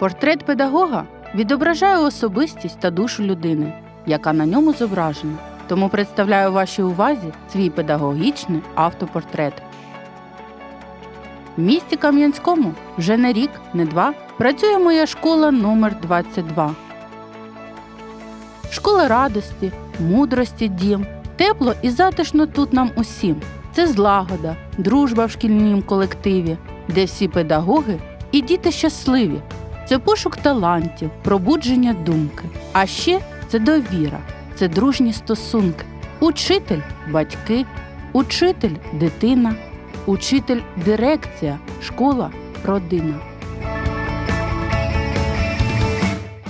Портрет педагога відображає особистість та душу людини, яка на ньому зображена. Тому представляю вашій увазі свій педагогічний автопортрет. В місті Кам'янському вже не рік, не два працює моя школа номер 22 Школа радості, мудрості дім. Тепло і затишно тут нам усім. Це злагода, дружба в шкільнім колективі, де всі педагоги і діти щасливі. Це пошук талантів, пробудження думки. А ще це довіра, це дружні стосунки. Учитель батьки, учитель дитина, учитель дирекція, школа родина.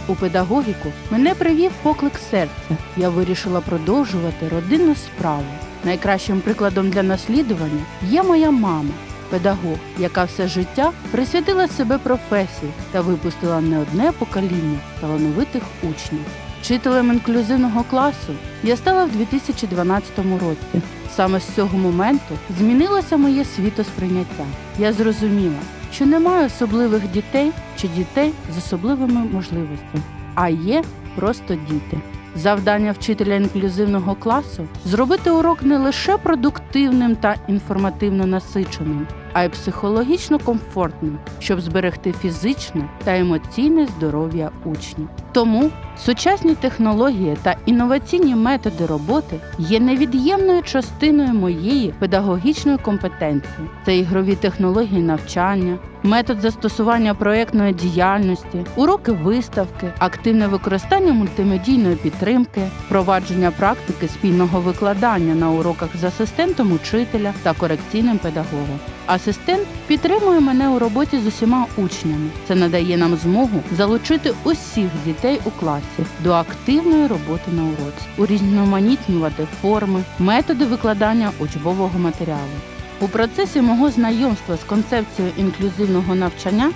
У педагогіку мене привів поклик серця. Я вирішила продовжувати родинну справу. Найкращим прикладом для наслідування є моя мама, педагог, яка все життя присвятила себе професії та випустила не одне покоління талановитих учнів. Вчителем інклюзивного класу я стала в 2012 році. Саме з цього моменту змінилося моє світосприйняття. Я зрозуміла, що немає особливих дітей чи дітей з особливими можливостями, а є просто діти. Завдання вчителя інклюзивного класу зробити урок не лише продуктивним та інформативно насиченим, а й психологічно комфортним, щоб зберегти фізичне та емоційне здоров'я учнів. Тому сучасні технології та інноваційні методи роботи є невід'ємною частиною моєї педагогічної компетенції. Це ігрові технології навчання, метод застосування проєктної діяльності, уроки виставки, активне використання мультимедійної підтримки, впровадження практики спільного викладання на уроках з асистентом учителя та корекційним педагогом. Асистент підтримує мене у роботі з усіма учнями. Це надає нам змогу залучити усіх дітей у класі до активної роботи на уроці, урізноманітнювати форми, методи викладання учбового матеріалу. У процесі мого знайомства з концепцією інклюзивного навчання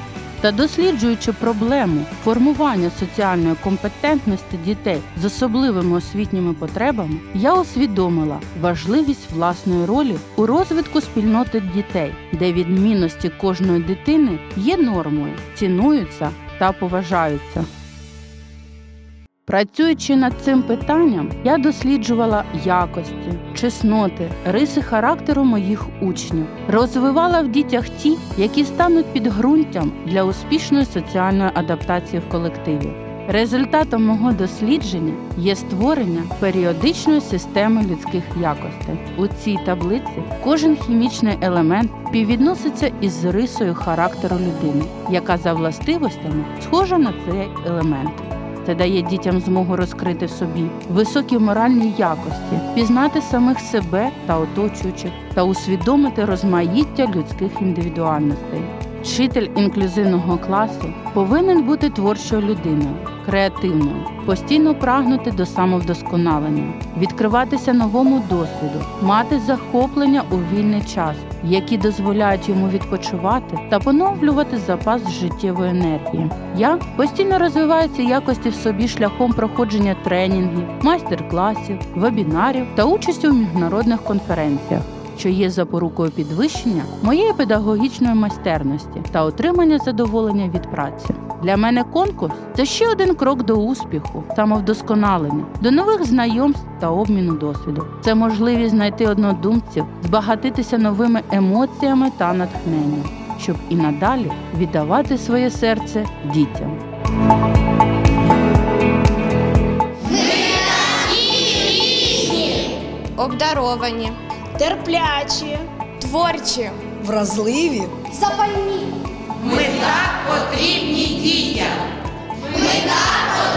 та досліджуючи проблему формування соціальної компетентності дітей з особливими освітніми потребами, я усвідомила важливість власної ролі у розвитку спільноти дітей, де відмінності кожної дитини є нормою, цінуються та поважаються. Працюючи над цим питанням, я досліджувала якості, чесноти, риси характеру моїх учнів, розвивала в дітях ті, які стануть підґрунтям для успішної соціальної адаптації в колективі. Результатом мого дослідження є створення періодичної системи людських якостей. У цій таблиці кожен хімічний елемент співвідноситься із рисою характеру людини, яка за властивостями схожа на цей елемент. Це дає дітям змогу розкрити в собі високі моральні якості, пізнати самих себе та оточуючих та усвідомити розмаїття людських індивідуальностей. Вчитель інклюзивного класу повинен бути творчою людиною, креативною, постійно прагнути до самовдосконалення, відкриватися новому досвіду, мати захоплення у вільний час, які дозволяють йому відпочивати та поновлювати запас життєвої енергії. Я постійно розвиваю якості в собі шляхом проходження тренінгів, майстер-класів, вебінарів та участі у міжнародних конференціях що є запорукою підвищення моєї педагогічної майстерності та отримання задоволення від праці. Для мене конкурс це ще один крок до успіху, самовдосконалення, до нових знайомств та обміну досвіду. Це можливість знайти однодумців, збагатитися новими емоціями та натхненням, щоб і надалі віддавати своє серце дітям. обдаровані, терплячі, творчі, вразливі, запальні. Ми так потрібні дітям. Ми так потрібні.